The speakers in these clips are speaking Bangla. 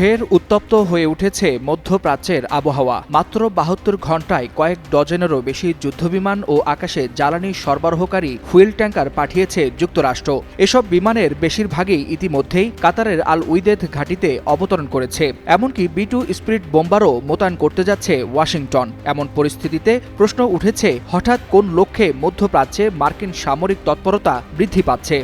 ফের উত্তপ্ত হয়ে উঠেছে মধ্যপ্রাচ্যের আবহাওয়া। মাত্র বাহাত্তর ঘন্টায় কয়েক ডজনেরও বেশি যুদ্ধবিমান ও আকাশে জ্বালানি সরবরাহকারী হুইল ট্যাঙ্কার পাঠিয়েছে যুক্তরাষ্ট্র। এসব বিমানের বেশিরভাগই ইতিমধ্যেই কাতারের আল উইদেদ ঘাঁটিতে অবতরণ করেছে। এমনকি বি টু স্পিরিট বোম্বারও মোতায়েন করতে যাচ্ছে ওয়াশিংটন। এমন পরিস্থিতিতে প্রশ্ন উঠেছে, হঠাৎ কোন লক্ষ্যে মধ্যপ্রাচ্যে মার্কিন সামরিক তৎপরতা বৃদ্ধি পাচ্ছে?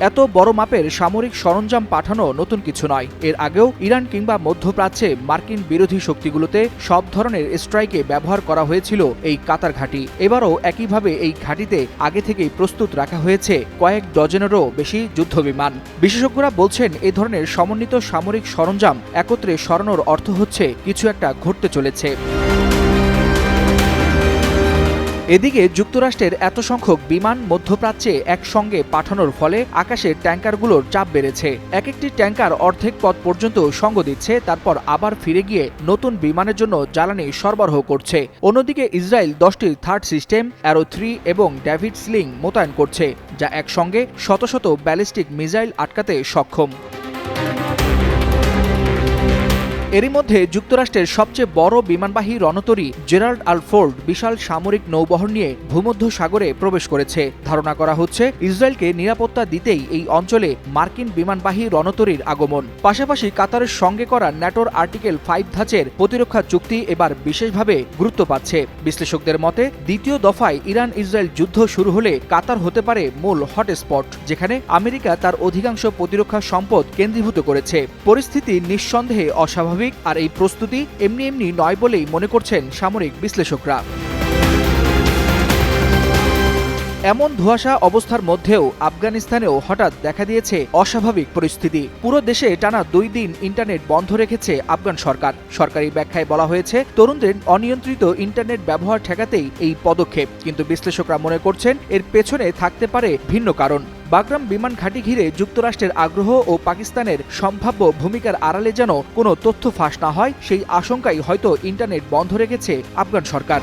এত বড় মাপের সামরিক সরঞ্জাম পাঠানো নতুন কিছু নয়। এর আগেও ইরান কিংবা মধ্যপ্রাচ্যে মার্কিন বিরোধী শক্তিগুলোতে সব ধরনের স্ট্রাইকে ব্যবহার করা হয়েছিল এই কাতার ঘাঁটি। এবারও একইভাবে এই ঘাঁটিতে আগে থেকেই প্রস্তুত রাখা হয়েছে কয়েক ডজনেরও বেশি যুদ্ধবিমান। বিশেষজ্ঞরা বলছেন, এ ধরনের সমন্বিত সামরিক সরঞ্জাম একত্রে সরানোর অর্থ হচ্ছে কিছু একটা ঘটতে চলেছে। এদিকে যুক্তরাষ্ট্রের এত সংখ্যক বিমান মধ্যপ্রাচ্যে একসঙ্গে পাঠানোর ফলে আকাশে ট্যাঙ্কারগুলোর চাপ বেড়েছে। এক একটি ট্যাঙ্কার অর্ধেক পথ পর্যন্ত সঙ্গ দিচ্ছে, তারপর আবার ফিরে গিয়ে নতুন বিমানের জন্য জ্বালানি সরবরাহ করছে। অন্যদিকে ইসরায়েল দশটি থার্ড সিস্টেম, অ্যারো থ্রি এবং ড্যাভিড স্লিং মোতায়েন করছে, যা একসঙ্গে শত শত ব্যালিস্টিক মিসাইল আটকাতে সক্ষম। এরই মধ্যে যুক্তরাষ্ট্রের সবচেয়ে বড় বিমানবাহী রণতরী জেরাল্ড আলফোর্ড বিশাল সামরিক নৌবহর নিয়ে ভূমধ্য সাগরে প্রবেশ করেছে। ধারণা করা হচ্ছে, ইসরায়েলকে নিরাপত্তা দিতেই এই অঞ্চলে মার্কিন বিমানবাহী রণতরীর আগমন। পাশাপাশি কাতারের সঙ্গে করা ন্যাটোর আর্টিকেল ফাইভ ধাঁচের প্রতিরক্ষা চুক্তি এবার বিশেষভাবে গুরুত্ব পাচ্ছে। বিশ্লেষকদের মতে, দ্বিতীয় দফায় ইরান ইসরায়েল যুদ্ধ শুরু হলে কাতার হতে পারে মূল হটস্পট, যেখানে আমেরিকা তার অধিকাংশ প্রতিরক্ষা সম্পদ কেন্দ্রীভূত করেছে। পরিস্থিতি নিঃসন্দেহে অস্বাভাবিক। আর এই প্রস্তুতি এমনি এমনি নয় বলেই মনে করছেন সামরিক বিশ্লেষকরা। এমন ধোঁয়াশা অবস্থার মধ্যেও আফগানিস্তানেও হঠাৎ দেখা দিয়েছে অস্বাভাবিক পরিস্থিতি। পুরো দেশে টানা দুই দিন ইন্টারনেট বন্ধ রেখেছে আফগান সরকার। সরকারি ব্যাখ্যায় বলা হয়েছে, তরুণদের অনিয়ন্ত্রিত ইন্টারনেট ব্যবহার ঠেকাতেই এই পদক্ষেপ। কিন্তু বিশ্লেষকরা মনে করছেন, এর পেছনে থাকতে পারে ভিন্ন কারণ। বাগরাম বিমান ঘাঁটি ঘিরে যুক্তরাষ্ট্রের আগ্রহ ও পাকিস্তানের সম্ভাব্য ভূমিকার আড়ালে যেন কোনো তথ্য ফাঁস না হয়, সেই আশঙ্কাই হয়তো ইন্টারনেট বন্ধ রেখেছে আফগান সরকার।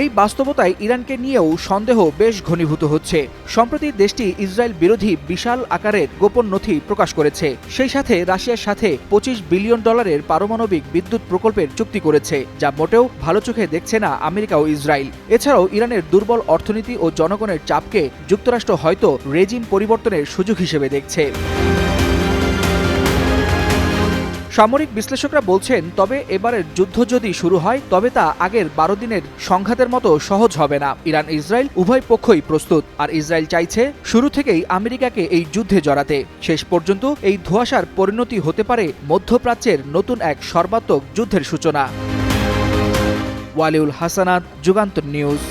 এই বাস্তবতায় ইরানকে নিয়েও সন্দেহ বেশ ঘনীভূত হচ্ছে। সম্প্রতি দেশটি ইসরায়েল বিরোধী বিশাল আকারের গোপন নথি প্রকাশ করেছে। সেই সাথে রাশিয়ার সাথে পঁচিশ বিলিয়ন ডলারের পারমাণবিক বিদ্যুৎ প্রকল্পের চুক্তি করেছে, যা মোটেও ভালো চোখে দেখছে না আমেরিকা ও ইসরায়েল। এছাড়াও ইরানের দুর্বল অর্থনীতি ও জনগণের চাপকে যুক্তরাষ্ট্র হয়তো রেজিম পরিবর্তনের সুযোগ হিসেবে দেখছে। সামরিক বিশ্লেষকরা বলছেন, তবে এবারের যুদ্ধ যদি শুরু হয়, তবে তা আগের বারো দিনের সংঘাতের মতো সহজ হবে না। ইরান, ইসরায়েল উভয় পক্ষই প্রস্তুত। আর ইসরায়েল চাইছে শুরু থেকেই আমেরিকাকে এই যুদ্ধে জড়াতে। শেষ পর্যন্ত এই ধোঁয়াশার পরিণতি হতে পারে মধ্যপ্রাচ্যের নতুন এক সর্বাত্মক যুদ্ধের সূচনা। ওয়ালিউল হাসানাত, যুগান্তর নিউজ।